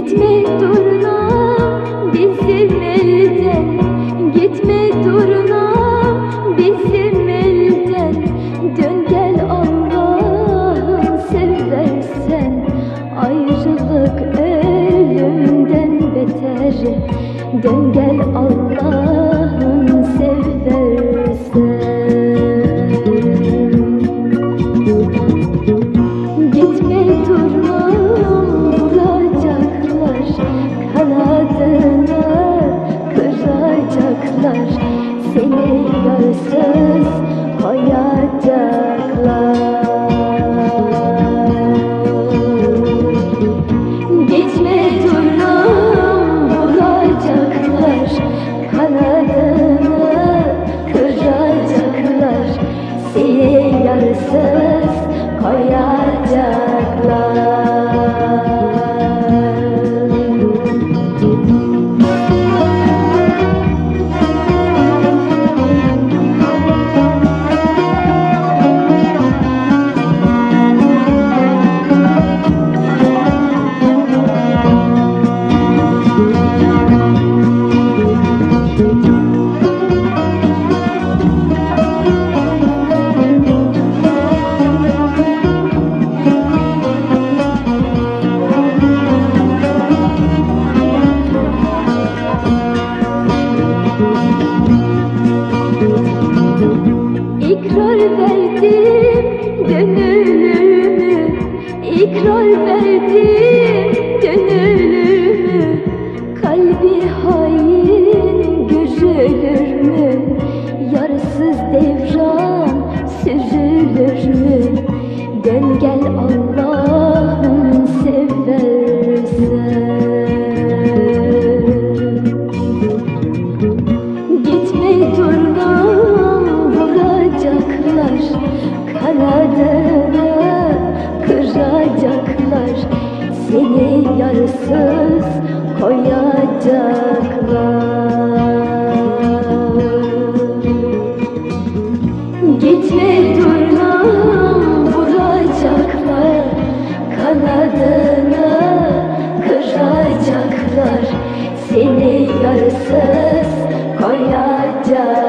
Gitme durma bizim elden Gitme durma bizim elden Dön gel Allah'ım seversen. Ayrılık ölümden beter. Dön gel Allah'ım İkrar verdim gönlümü İkrar verdim gönlümü. Kalbi hain görülür mü? Yarsız devran sürülür mü? Dön gel Allah sınırsız koyacaklar. Gitme durma vuracaklar. Kanadını kıracaklar. Seni yarısız koyacaklar